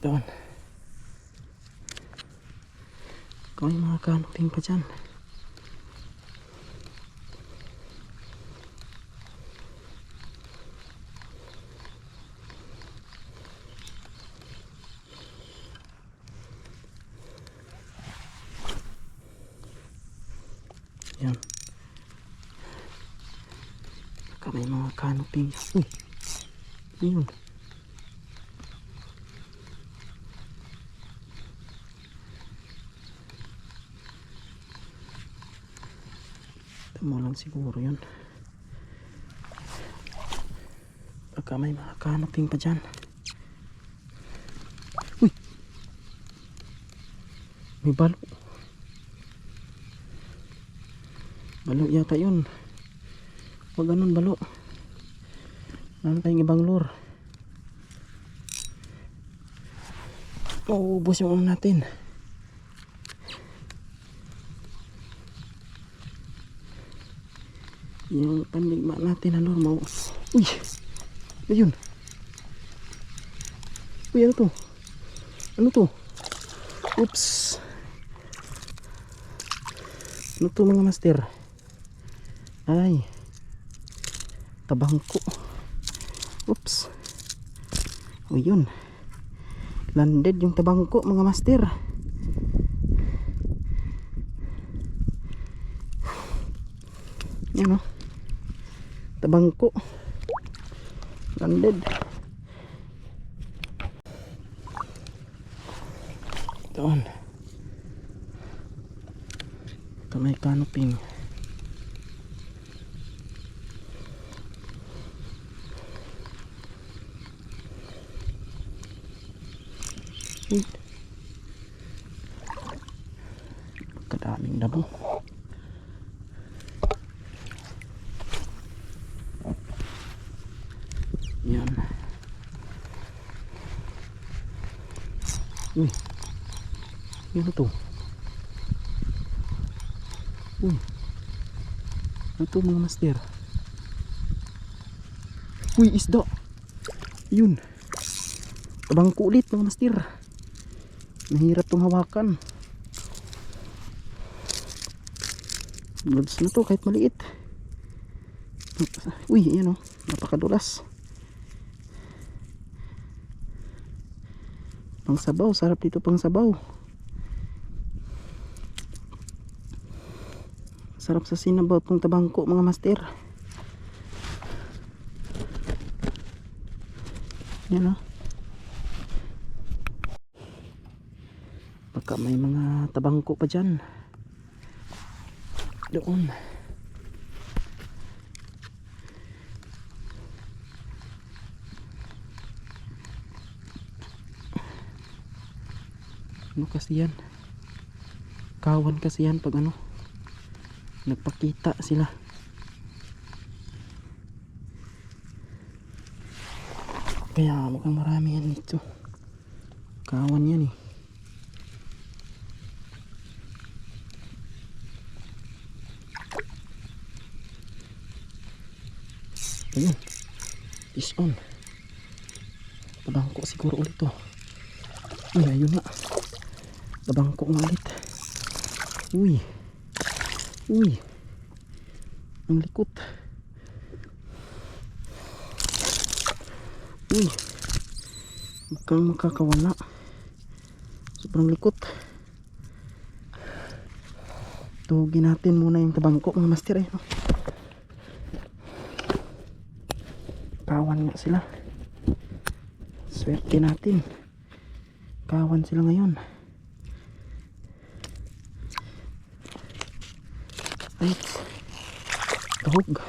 Doon. Kung mga canoping pa dyan. Yan. Baka may mga canoping. Uy! Yun? Tama lang siguro yun. Baka may mga canoping pa dyan. Uy! May balo. Balo yata yun. Huwag ganun balo. Meron tayong ibang lure. Mauubos yung ano natin. Yung pandigma natin na mau. Uy! Ayun. Uy, ano to? Ano to? Oops. Ano to mga master? Ay. Tabangko. Oops. Yun. Landed yung tabangko mga master. Yan o. Tabangko. Landed. Doon. Ito may canoping. Uy. Kadaming damo. Yan. Uy. Ano to? Uy. Ano to mga master? Uy, isda. Yun. Tabang kulit mga master. Mahirap tong hawakan. Lods na to kahit maliit. Uy, ayan o. Napakadulas. Pang sabaw. Sarap dito pang sabaw. Sarap sa sinabaw tong tabangko mga master. Yan o. Baka may mga tabangko pa dyan. Doon. Ano kasi yan? Kawan kasi yan pag ano nagpakita sila. Kaya mukhang marami yan dito. Kawan yan eh. Ayun. Fish on. Tabangko siguro ulit to. Ayun na. Tabangko nga ulit. Uy. Uy. Ang likot. Uy. Mukhang makakawala. Sobrang likot. Tugin natin muna yung tabangko mga master eh. No? kawan nga sila swerte natin kawan sila ngayon ay tuhog